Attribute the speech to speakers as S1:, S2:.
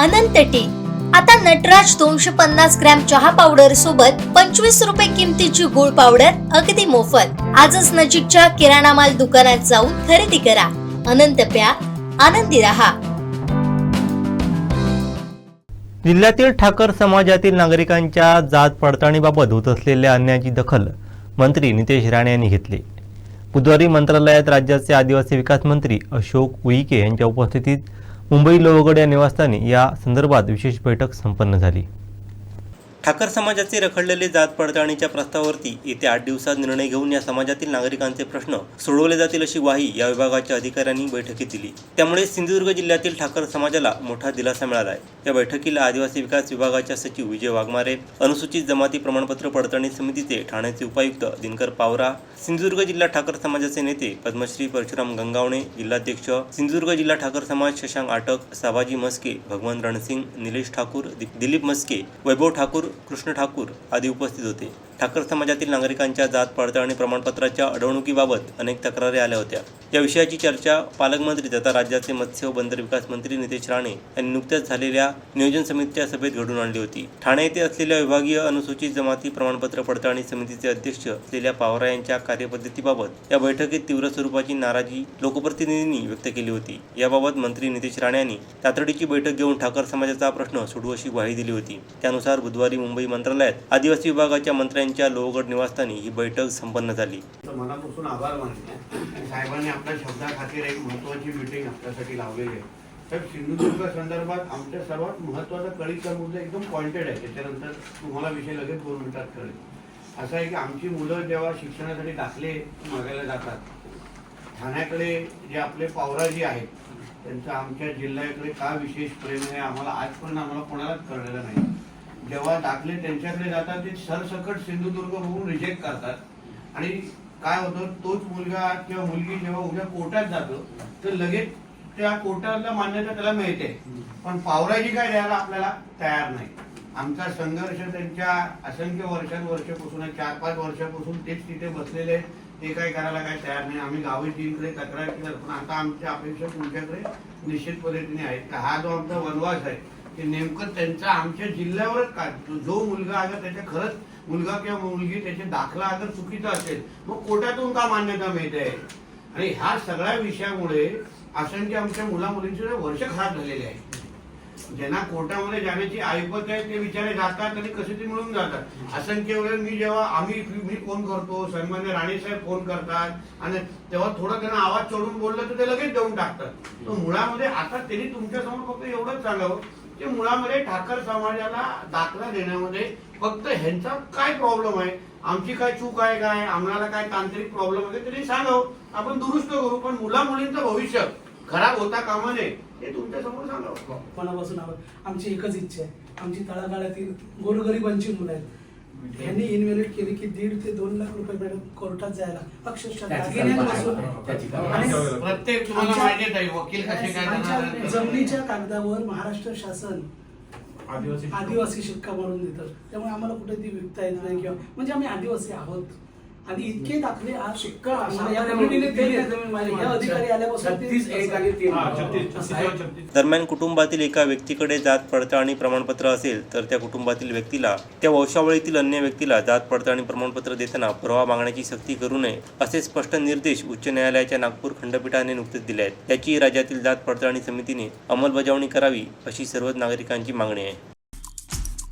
S1: अनंत T. आता नटराज दोनशे पन्नास ग्रॅम चहा पावडर सोबत पंचवीस रुपये किमतीची गुळ पावडर अगदी मोफत. आजच नजीकच्या किराणा माल दुकानात जाऊन खरेदी करा. अनंत प्या. आनंदी राहा.
S2: जिल्ह्यातील ठाकर समाजातील नागरिकांच्या जात पडताळणीबाबत होत असलेल्या अन्यायाची दखल मंत्री नितेश राणे यांनी घेतली. बुधवारी मंत्रालयात राज्याचे आदिवासी विकास मंत्री अशोक उईके यांच्या उपस्थितीत मुंबई लोहगड या निवासस्थानी या संदर्भात विशेष बैठक संपन्न झाली. ठाकर समाजाचे रखडलेले जात पडताळणीच्या प्रस्तावावरती येत्या आठ दिवसात निर्णय घेऊन या समाजातील नागरिकांचे प्रश्न सोडवले जातील अशी ग्वाही या विभागाच्या अधिकाऱ्यांनी बैठकीत दिली. त्यामुळे सिंधुदुर्ग जिल्ह्यातील ठाकर समाजाला मोठा दिलासा मिळाला आहे या बैठकीला आदिवासी विकास विभागाच्या सचिव विजय वाघमारे अनुसूचित जमाती प्रमाणपत्र पडताळणी समितीचे ठाण्याचे उपायुक्त दिनकर पावरा सिंधुदुर्ग जिल्हा ठाकर समाजाचे नेते पद्मश्री परशुराम गंगावणे जिल्हाध्यक्ष सिंधुदुर्ग जिल्हा ठाकर समाज शशांक आटक साबाजी मस्के भगवान रणसिंग निलेश ठाकूर दि- दिलीप मस्के वैभव ठाकूर कृष्ण ठाकूर आदी उपस्थित होते. ठाकर समाजातील नागरिकांच्या जात पडताळणी प्रमाणपत्राच्या अडवणुकीबाबत अनेक तक्रारी आल्या होत्या. या विषयाची चर्चा पालकमंत्री तथा राज्याचे मत्स्य व बंदर विकास मंत्री नितेश राणे यांनी नुकत्याच झालेल्या नियोजन समितीच्या सभेत घडून आणली होती. ठाणे येथे असलेल्या विभागीय अनुसूचित जमाती प्रमाणपत्र पडताळणी समितीचे अध्यक्ष असलेल्या पावरा यांच्या कार्यपद्धतीबाबत या बैठकीत तीव्र स्वरूपाची नाराजी लोकप्रतिनिधींनी व्यक्त केली होती. याबाबत मंत्री नितेश राणे यांनी तातडीची बैठक घेऊन ठाकर समाजाचा प्रश्न सोडू अशी ग्वाही दिली होती. त्यानुसार बुधवारी मुंबई मंत्रालयात आदिवासी विभागाच्या मंत्र्यांनी यांच्या लोहगड निवासस्थानी ही बैठक संपन्न झाली.
S3: तर मनापासून आभार मानले साहेबांनी आपल्या शब्दाखातीर एक महत्वाची मिटिंग आपल्यासाठी लावलेली आहे. साहेब सिंधुदुर्ग संदर्भात आमच्या सर्वात महत्त्वाचा कळीचा मुद्दा एकदम पॉइंटेड आहे. त्याच्यानंतर तुम्हाला विषय लगेच दोन मिनिटात कळेल. असं आहे की आमची मुलं जेव्हा शिक्षणासाठी दाखले मागायला जातात ठाण्याकडे जे आपले पावराजी आहेत त्यांचं आमच्या जिल्ह्याकडे का विशेष प्रेम आहे आम्हाला आजपर्यंत आम्हाला कोणालाच कळलेलं नाही. जेव्हा दाखले त्यांच्याकडे जातात ते सरसकट सिंधुदुर्ग बघून रिजेक्ट करतात. आणि काय होतं तोच मुलगा किंवा मुलगी जेव्हा उद्या कोर्टात जातो तर लगेच त्या कोर्टाला मान्यता त्याला मिळते. पण पावराजी काय द्यायला आपल्याला तयार नाही. आमचा संघर्ष त्यांच्या असंख्य वर्षांवर्षापासून चार पाच वर्षापासून तेच तिथे बसलेले आहेत. ते काय करायला काय तयार नाही. आम्ही गावी टीमकडे तक्रार केली पण आता आमच्या अपेक्षा तुमच्याकडे निश्चित पद्धतीने आहेत. तर हा जो आमचा वनवास आहे ते नेमकं त्यांचा आमच्या जिल्ह्यावरच काय? जो- मुलगा अगर त्याच्या खरंच मुलगा किंवा मुलगी त्याचे दाखला अगर चुकीचा असेल मग कोर्टातून का मान्यता मिळते? आणि ह्या सगळ्या विषयामुळे असंख्य आमच्या मुला मुलींचे वर्ष खराब झालेले आहे. ज्यांना कोर्टामध्ये जाण्याची ऐपत आहे ते विचारे जातात आणि कसे ते मिळून जातात. असंख्य वेळेस मी जेव्हा आम्ही मी फोन करतो सन्मान्य राणे साहेब फोन करतात आणि तेव्हा थोडं त्यांना आवाज चढून बोललं तर ते लगेच देऊन टाकतात. तर मुळामध्ये आता त्यांनी तुमच्यासमोर फक्त एवढंच सांगावं ते मुळामध्ये ठाकर समाजाला दाखला देण्यामध्ये फक्त ह्यांचा काय प्रॉब्लेम आहे? आमची काय चूक आहे काय आम्हाला काय तांत्रिक प्रॉब्लेम आहे तरी सांगावं हो. आपण दुरुस्त करू पण मुला मुलींचं भविष्य खराब होता कामा नये हे तुमच्यासमोर सांगावं
S4: हो. मनापासून आमची एकच इच्छा आहे. आमची तळागाळातील गोरगरिबांची मुलं आहेत. ह्यांनी इन्व्हेलिट केली की दीड ते दोन लाख रुपये मॅडम कोर्टात जायला अक्षरशः
S5: त्याची
S4: आणि.
S3: प्रत्येक तुम्हाला
S4: आमच्या-
S3: आहे वकील कसे काय
S4: आमच्या
S3: करणार?
S4: जमिनीच्या कागदावर महाराष्ट्र शासन
S5: आदिवासी
S4: आदिवासी शिक्का मारून देतं त्यामुळे आम्हाला कुठे ती विकता येत नाही किंवा म्हणजे आम्ही आदिवासी आहोत आणि इतके दाखले आज शिक्का. आम्हाला या कमिटीने दिले. आहेत. या अधिकारी आल्यापासून ते-
S5: छत्तीस एक आणि तीन.
S6: हा, छत्तीस- छत्तीस
S5: साहेब,
S6: किंवा छत्तीस.
S2: दरम्यान कुटुंबातील एका व्यक्तीकडे जात पडताळणी प्रमाणपत्र असेल तर त्या कुटुंबातील व्यक्तीला त्या वंशावळीतील अन्य व्यक्तीला जात पडताळणी प्रमाणपत्र देताना पुरावा मागण्याची सक्ती करू नये असे स्पष्ट निर्देश उच्च न्यायालयाच्या नागपूर खंडपीठाने नुकतेच दिले आहेत. याची राज्यातील जात पडताळणी समितीने अंमलबजावणी करावी अशी सर्वच नागरिकांची मागणी आहे.